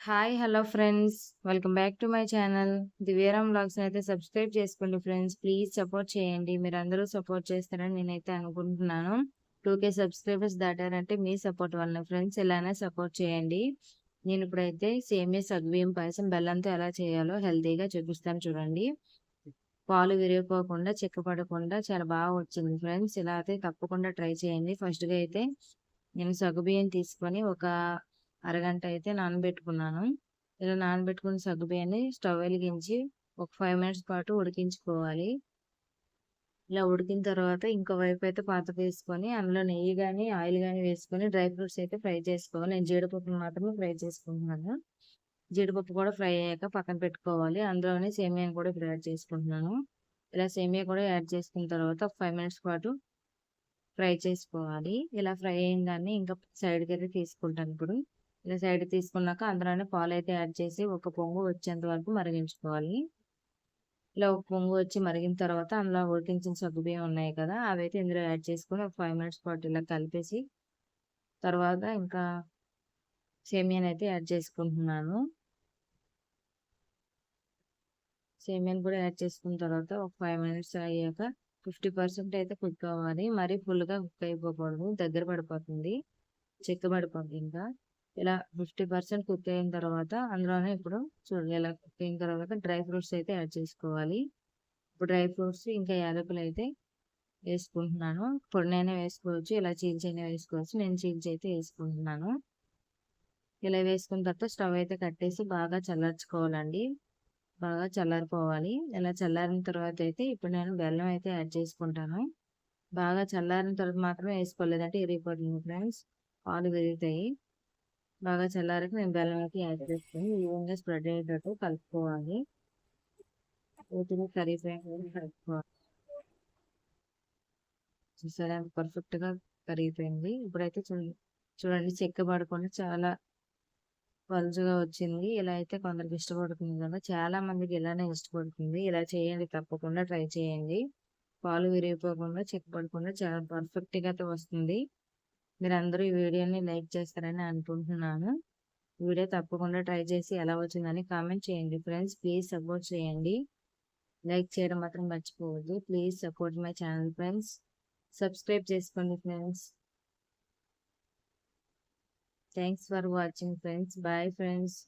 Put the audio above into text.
Hi! Hello friends. Welcome back to my channel. Divyaram అయితే subscribe చేసుకోండి friends. Please support చేయండి. మీరు అందరూ సపోర్ట్ చేస్తారని నేనైతే అనుకుంటున్నాను. టూకే సబ్స్క్రైబర్స్ దాటారంటే మీ సపోర్ట్ వల్లనే ఫ్రెండ్స్. ఇలానే సపోర్ట్ చేయండి. నేను ఇప్పుడైతే సేమియా సగ్గుబియ్యం పాయసం బెల్లంతో ఎలా చేయాలో హెల్తీగా చూపిస్తాను చూడండి. పాలు విరిగిపోకుండా, చిక్కపడకుండా చాలా బాగా వచ్చింది ఫ్రెండ్స్. ఇలా అయితే తప్పకుండా ట్రై చేయండి. ఫస్ట్‌గా అయితే నేను సగ్గుబియ్యం తీసుకొని ఒక అరగంట అయితే నానబెట్టుకున్నాను. ఇలా నానబెట్టుకున్న సగ్గుబియ్యాన్ని స్టవ్ వెలిగించి ఒక ఫైవ్ మినిట్స్ పాటు ఉడికించుకోవాలి. ఇలా ఉడికిన తర్వాత ఇంకో వైపు అయితే పాత్ర వేసుకొని అందులో నెయ్యి కానీ ఆయిల్ కానీ వేసుకొని డ్రై ఫ్రూట్స్ అయితే ఫ్రై చేసుకోవాలి. నేను జీడిపప్పును మాత్రమే ఫ్రై చేసుకుంటున్నాను. జీడిపప్పు కూడా ఫ్రై అయ్యాక పక్కన పెట్టుకోవాలి. అందులోనే సేమియాని కూడా ఇప్పుడు యాడ్ చేసుకుంటున్నాను. ఇలా సేమియా కూడా యాడ్ చేసుకున్న తర్వాత ఒక ఫైవ్ మినిట్స్ పాటు ఫ్రై చేసుకోవాలి. ఇలా ఫ్రై అయిన దాన్ని ఇంకా అయితే తీసుకుంటాను ఇప్పుడు. ఇలా సైడ్ తీసుకున్నాక అందులోనే పాలు అయితే యాడ్ చేసి ఒక పొంగు వచ్చేంత వరకు మరిగించుకోవాలి. ఇలా ఒక పొంగు వచ్చి మరిగిన తర్వాత అందులో ఉడికించిన సగ్గుబియ్యం ఉన్నాయి కదా! అవైతే ఇందులో యాడ్ చేసుకొని ఒక ఫైవ్ మినిట్స్ పాటు ఇలా కలిపేసి తర్వాత ఇంకా సేమియానైతే యాడ్ చేసుకుంటున్నాను. సేమియాని కూడా యాడ్ చేసుకున్న తర్వాత ఒక ఫైవ్ మినిట్స్ అయ్యాక 50% అయితే కుక్ అవ్వాలి. మరీ ఫుల్‌గా కుక్ అయిపోకూడదు. దగ్గర పడిపోతుంది. చెక్క పడిపోతుంది ఇంకా. ఇలా 50% కుక్ అయిన తర్వాత అందులోనే ఇప్పుడు చూడండి ఇలా కుక్ అయిన తర్వాత డ్రై ఫ్రూట్స్ అయితే యాడ్ చేసుకోవాలి. ఇప్పుడు డ్రై ఫ్రూట్స్ ఇంకా యాలకులు అయితే వేసుకుంటున్నాను. పొడినైనా వేసుకోవచ్చు. ఇలా చీల్చైనా వేసుకోవచ్చు. నేను చీల్చి అయితే వేసుకుంటున్నాను. ఇలా వేసుకున్న తర్వాత స్టవ్ అయితే కట్టేసి బాగా చల్లార్చుకోవాలండి. బాగా చల్లారిపోవాలి. ఇలా చల్లారిన తర్వాత అయితే ఇప్పుడు నేను బెల్లం అయితే యాడ్ చేసుకుంటాను. బాగా చల్లారిన తర్వాత మాత్రమే వేసుకోలేదంటే ఇరిగిపోతుంది ఫ్రెండ్స్. పాలు పెరుగుతాయి బాగా చల్లారాక నేను బెల్లంకి యాడ్ యాడ్ చేసుకొని ఈవెన్‌గా స్ప్రెడ్ అయ్యేటట్టు కలుపుకోవాలి. వీటిని కరిగిపోయిన కలుపుకోవాలి. చూసారా పర్ఫెక్ట్‌గా కరిగిపోయింది. ఇప్పుడైతే చూడండి చూడండి చిక్కబడకుండా చాలా పలుచుగా వచ్చింది. ఇలా అయితే కొందరికి ఇష్టపడుతుంది కదా! చాలా మందికి ఇలానే ఇష్టపడుతుంది. ఇలా చేయండి తప్పకుండా ట్రై చేయండి. పాలు విరిగిపోకుండా, చెక్క పడకుండా చాలా పర్ఫెక్ట్‌గా అయితే వస్తుంది. మీరందరూ ఈ వీడియోని లైక్ చేస్తారని అనుకుంటున్నాను. వీడియో తప్పకుండా ట్రై చేసి ఎలా వచ్చిందని కామెంట్ చేయండి ఫ్రెండ్స్. ప్లీజ్ సపోర్ట్ చేయండి. లైక్ చేయడం మాత్రం మర్చిపోవద్దు. Please support my channel friends. Subscribe చేసుకోండి friends. Thanks for watching friends. Bye friends.